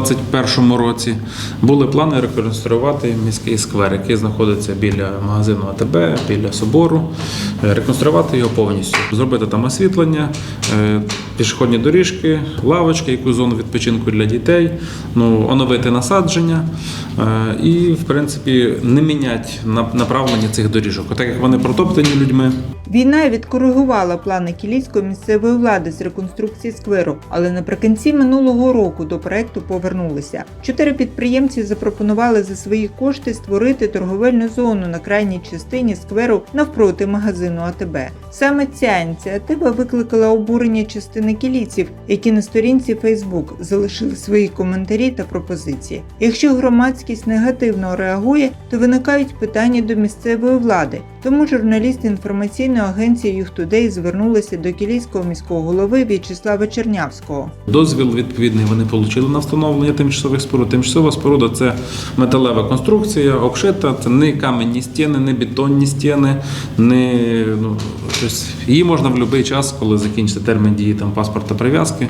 2021 році. Були плани реконструювати міський сквер, який знаходиться біля магазину АТБ, біля собору, е, реконструювати його повністю, зробити там освітлення, е, пішохідні доріжки, лавочки, яку зону відпочинку для дітей, ну, оновити насадження е, і, в принципі, не міняти направлення цих доріжок, так як вони протоптані людьми. Війна відкоригувала плани кілійської місцевої влади з реконструкції скверу, але наприкінці минулого року до проекту повернулися. Чотири підприємці запропонували за свої кошти створити торговельну зону на крайній частині скверу навпроти магазину АТБ. Саме ця ініціатива викликала обурення частини кілійців, які на сторінці Facebook залишили свої коментарі та пропозиції. Якщо громадськість негативно реагує, то виникають питання до місцевої влади. Тому журналісти інформаційної агенції «Юхтудей» звернулися до кілійського міського голови В'ячеслава Чернявського. Дозвіл відповідний вони отримали на встановлення тимчасових споруд. Тимчасова споруда це металева конструкція, обшита, це не каменні стіни, не бетонні стіни, не ну, щось. Її можна в будь-який час, коли закінчиться термін дії там, паспорта прив'язки,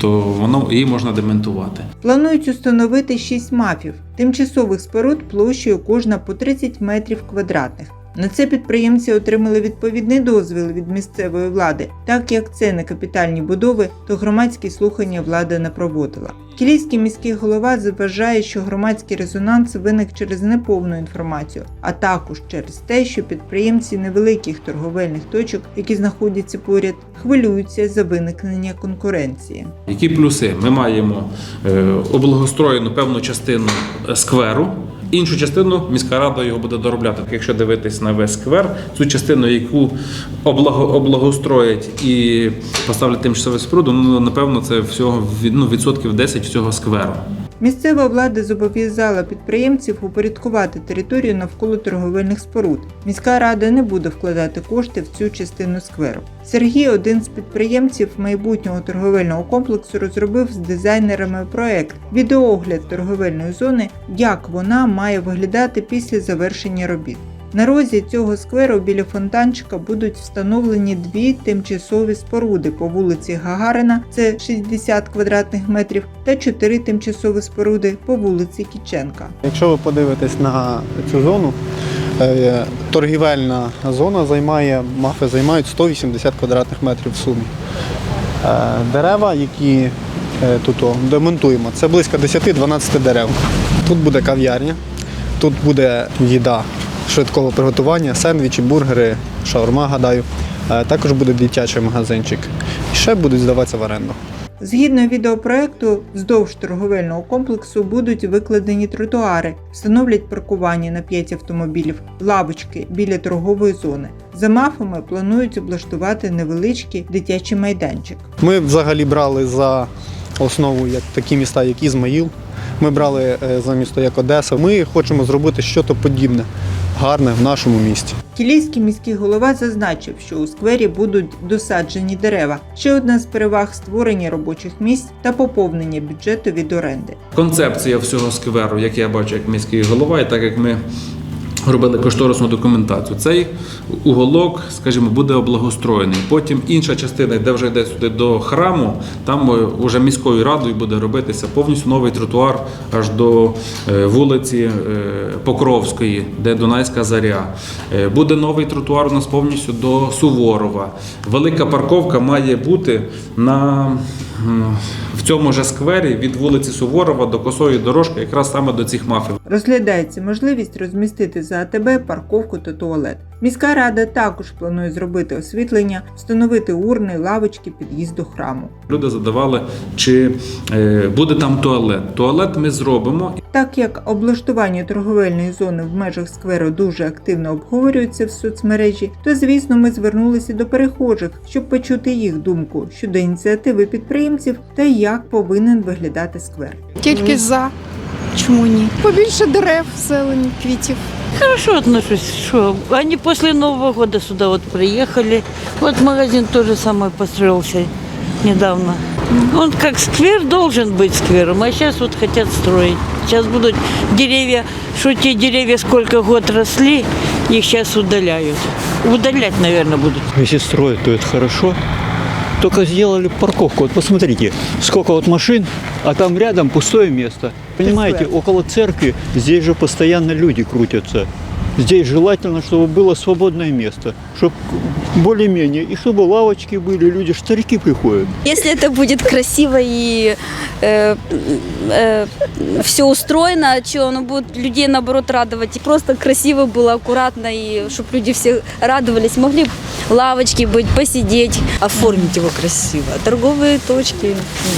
то воно її можна демонтувати. Планують установити шість мафів, тимчасових споруд площею кожна по 30 метрів квадратних. На це підприємці отримали відповідний дозвіл від місцевої влади, так як це не капітальні будови, то громадські слухання влада не проводила. Кілійський міський голова заважає, що громадський резонанс виник через неповну інформацію, а також через те, що підприємці невеликих торговельних точок, які знаходяться поряд, хвилюються за виникнення конкуренції. Які плюси? Ми маємо е, облагостроєну певну частину скверу. Іншу частину міська рада його буде доробляти. Якщо дивитись на весь сквер, цю частину, яку облаго, облагостроять і поставлять тимчасову споруду, ну напевно, це всього ну, відсотків 10 всього скверу. Місцева влада зобов'язала підприємців упорядкувати територію навколо торговельних споруд. Міська рада не буде вкладати кошти в цю частину скверу. Сергій, один з підприємців майбутнього торговельного комплексу, розробив з дизайнерами проект відеоогляд торговельної зони, як вона має виглядати після завершення робіт. На розі цього скверу біля фонтанчика будуть встановлені дві тимчасові споруди по вулиці Гагарина, це 60 квадратних метрів, та чотири тимчасові споруди по вулиці Кіченка. Якщо ви подивитесь на цю зону, е, торгівельна зона займає, мафи займають 180 квадратних метрів в сумі. Е, Дерева, які е, тут демонтуємо, це близько 10-12 дерев. Тут буде кав'ярня, тут буде їда швидкого приготування, сендвічі, бургери, шаурма, гадаю. Е, Також буде дитячий магазинчик. І ще будуть здаватися в оренду. Згідно відеопроекту, вздовж торговельного комплексу будуть викладені тротуари, встановлять паркування на 5 автомобілів, лавочки біля торгової зони. За мафами планують облаштувати невеличкий дитячий майданчик. Ми взагалі брали за основу як такі міста, як Ізмаїл. Ми брали е, за місто як Одеса. Ми хочемо зробити щось подібне, гарне в нашому місті. Кілійський міський голова зазначив, що у сквері будуть досаджені дерева. Ще одна з переваг створення робочих місць та поповнення бюджету від оренди. Концепція всього скверу, як я бачу, як міський голова, і так як ми робили кошторисну документацію, цей уголок, скажімо, буде облагостроєний. Потім інша частина, де вже йде сюди до храму, там е, уже міською радою буде робитися повністю новий тротуар аж до е, вулиці е, Покровської, де Дунайська заря. Е, Буде новий тротуар у нас повністю до Суворова. Велика парковка має бути на в цьому же сквері від вулиці Суворова до косої дорожки, якраз саме до цих мафів. Розглядається можливість розмістити за АТБ парковку та туалет. Міська рада також планує зробити освітлення, встановити урни, лавочки, під'їзд до храму. Люди задавали, чи е, буде там туалет. Туалет ми зробимо. Так як облаштування торговельної зони в межах скверу дуже активно обговорюється в соцмережі, то звісно ми звернулися до перехожих, щоб почути їх думку щодо ініціативи підприємців та як повинен виглядати сквер. Тільки за. Чому ні? Побільше дерев, зелені, квітів. Хорошо отношусь, что они после Нового года сюда вот приехали. Вот магазин тоже самое построился недавно. Он как сквер должен быть сквером, а сейчас вот хотят строить. Сейчас будут деревья, что те деревья сколько год росли, их сейчас удаляют. Удалять, наверное, будут. Если строят, то это хорошо. только сделали парковку. Вот посмотрите, сколько вот машин, а там рядом пустое место. Понимаете, около церкви здесь же постоянно люди крутятся. Здесь желательно, чтобы было свободное место, чтобы более-менее, и чтобы лавочки были, люди, старики приходят. Если это будет красиво и все устроено, что оно будет людей наоборот радовать. И просто красиво было, аккуратно, и чтобы люди все радовались, могли лавочки быть, посидеть. оформить его красиво. Торговые точки,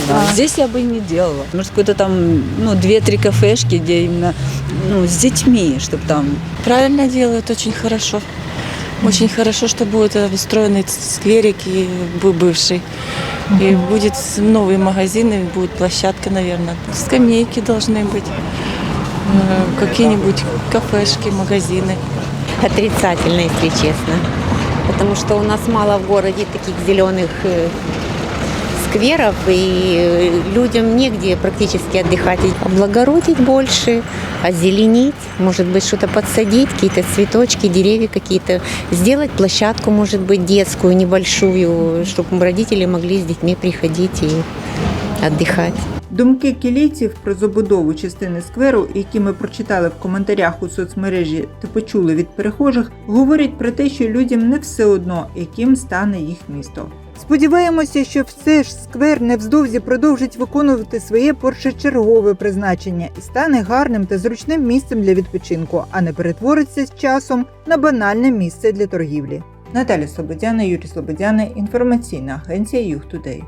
знаю, здесь я бы не делала. Может, какой-то там, ну, две-три кафешки, где именно, ну, с детьми, чтобы там Правильно делают, очень хорошо. Очень хорошо, что будет обустроенный скверик и бу- бывший. И будет новый магазин, и будет площадка, наверное. Скамейки должны быть. Э, Какие-нибудь кафешки, магазины. Отрицательно, если честно. Потому что у нас мало в городе таких зеленых э, скверов, и э, людям негде практически отдыхать. И Облагородить больше, озеленить, может быть, что-то подсадить, какие-то цветочки, деревья какие-то. Сделать площадку, может быть, детскую, небольшую, чтобы родители могли с детьми приходить и отдыхать. Думки кілійців про забудову частини скверу, які ми прочитали в коментарях у соцмережі та почули від перехожих, говорять про те, що людям не все одно, яким стане їх місто. Сподіваємося, що все ж сквер невздовзі продовжить виконувати своє першочергове призначення і стане гарним та зручним місцем для відпочинку, а не перетвориться з часом на банальне місце для торгівлі. Наталя Слободяна, Юрій Слободяна, інформаційна агенція Юг Тудей.